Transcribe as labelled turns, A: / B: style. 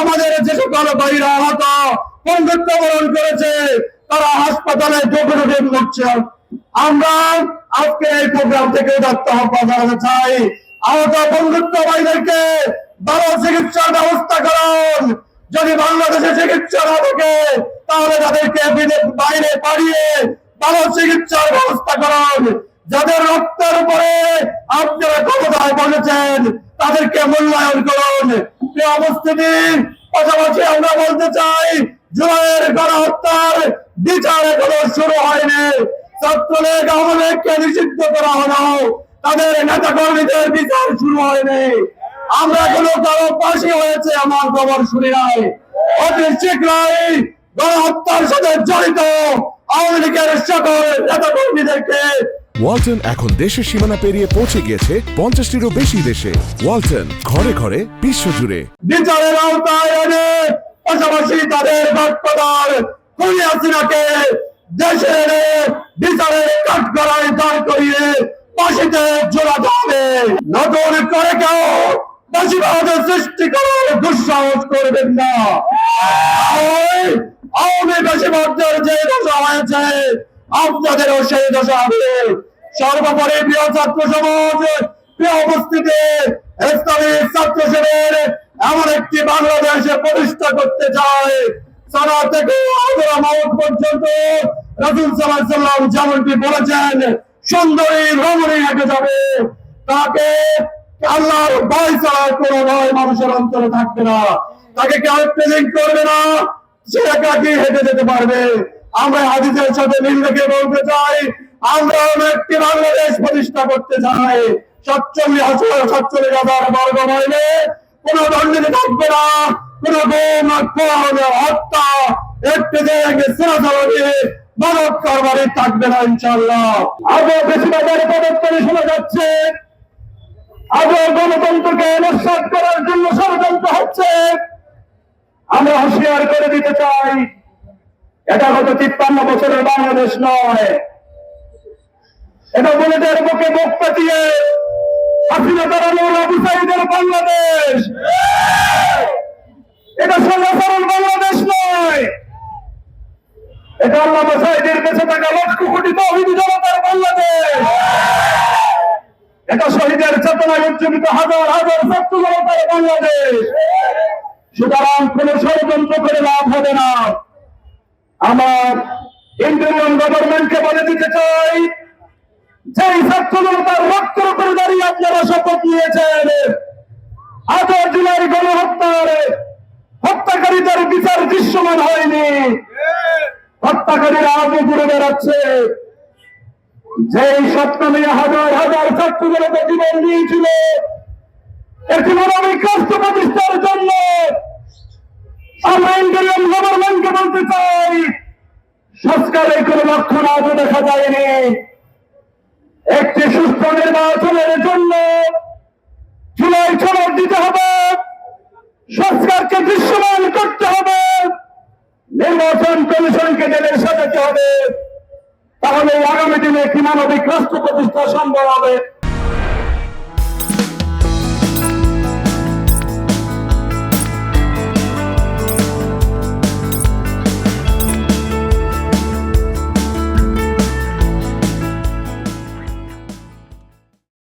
A: আমাদের যে সকল ভাইরা আহত, বন্ধুত্ব বরণ করেছে, তারা হাসপাতালে ডোকরোটিন করছে আমরা আজকে এই প্রোগ্রাম থেকে জানাতে চাই। আহত বন্ধুত্ব ভাইদেরকে ভালো চিকিৎসার ব্যবস্থা করুন। যদি বাংলাদেশে চিকিৎসা না থাকে, তাহলে তাদেরকে বাইরে পাঠিয়ে ভালো চিকিৎসার ব্যবস্থা করুন। যাদের রক্তের উপরে আপনারা ক্ষমতায় বসেছেন তাদেরকে মূল্যায়ন করুন। অবস্থিতি পাশাপাশি আমরা বলতে চাই, জুলাইয়ের গণহত্যার বিচার এখনও শুরু হয়নি। ছাত্রলীগ লীগকে নিষিদ্ধ করা হলো। তাদের নেতা কর্মীদের বিচার শুরু হয়নি। আমরা কোনো কারও পাশে হয়েছে, আমার খবর শুনি নাই। অতি শীঘ্রই গণহত্যার সাথে জড়িত আওয়ামী লীগের সকল নেতা কর্মীদেরকে
B: ওয়ালটন এখন দেশের সীমানা পেরিয়ে পৌঁছে গিয়েছে পঞ্চাশটিরও বেশি দেশে। ওয়ালটন, ঘরে ঘরে, বিশ্বজুড়ে।
A: বিচারের আওতায় এনে পাশাপাশি তাদের বাটপাদার খুনি হাসিনাকে দেশে এনে বিচারের কাঠগড়ায় দাঁড় করিয়ে ফাঁসিতে ঝোলাতে হবে নতুন করে কেউ বেশিবাদের সৃষ্টি করার দুঃসাহস করবেন না। আওয়ামী বেশিবাদের যে দশা হয়েছে, আপনাদেরও সেই দশা হবে। সর্বোপরি প্রিয় ছাত্র সমাজ, প্রিয় উপস্থিতি ছাত্র এমন একটি বাংলাদেশে প্রতিষ্ঠা করতে চায় যেমনটি বলেছেন, সুন্দরী রমণী হেঁটে যাবে। তাকে আল্লাহর ভয় ছাড়া কোনো ভয় মানুষের অন্তরে থাকবে না। তাকে কেউ প্রেজেন্ট করবে না, সে একাকি হেঁটে যেতে পারবে। আমরা হাদিসের সাথে মিল বলতে চাই আমরা একটি বাংলাদেশ প্রতিষ্ঠা করতে চাই। সাতচল্লিশ হাজার সাতচল্লিশ হাজার বর্গ মাইলে কোনো দণ্ডনী থাকবে না, কোনো গুম খুন হত্যা, একটি জায়গায় সিরাচালনী মানব কারবারি থাকবে না ইনশাল্লাহ আগে বেশিরভাগের পদক্ষেপে শোনা যাচ্ছে আগে গণতন্ত্রকে নস্বাত করার জন্য ষড়যন্ত্র হচ্ছে। আমরা হুঁশিয়ার করে দিতে চাই, এটা গত তিপ্পান্ন বছরের বাংলাদেশ নয়। এটা বুলেটের বুকে বুক পাতিয়ে হাসিনা তারানোর আবু সাইদের বাংলাদেশ। এটা সদাচরণ বাংলাদেশ নয়। এটা আল্লাহ সাইদের বেঁচে থাকা লক্ষ কোটি তহিদি জনতার বাংলাদেশ। এটা শহীদের চেতনায় উজ্জীবিত হাজার হাজার ছাত্র জনতার বাংলাদেশ। সুতরাং কোন ষড়যন্ত্র করে লাভ হবে না। আমার ইন্ডিয়ান গভর্নমেন্টকে বলে দিতে চাই যে ছাত্র জনতার রক্তের উপরে দাঁড়িয়ে আপনারা শপথ নিয়েছেন, আঠারো জুলাই গণহত্যার হত্যাকারীদের বিচার দৃশ্যমান হয়নি। হত্যাকারীরা আগে ঘুরে বেড়াচ্ছে। যে স্বপ্ন নিয়ে হাজার হাজার ছাত্র জনতা জীবন দিয়েছিল, একটি মানবিক রাষ্ট্র প্রতিষ্ঠার জন্য আমরা ইন্ডিয়ান গভর্নমেন্টকে বলতে চাই, সংস্কারের কোন লক্ষণ আজও দেখা যায়নি। একটি সুস্থ নির্বাচনের জন্য জুলাই খবর দিতে হবে, সংস্কারকে দৃশ্যমান করতে হবে, নির্বাচন কমিশনকে জেলের সাজাতে হবে। তাহলে আগামী দিনে একটি মানবিক রাষ্ট্র প্রতিষ্ঠা সম্ভব হবে।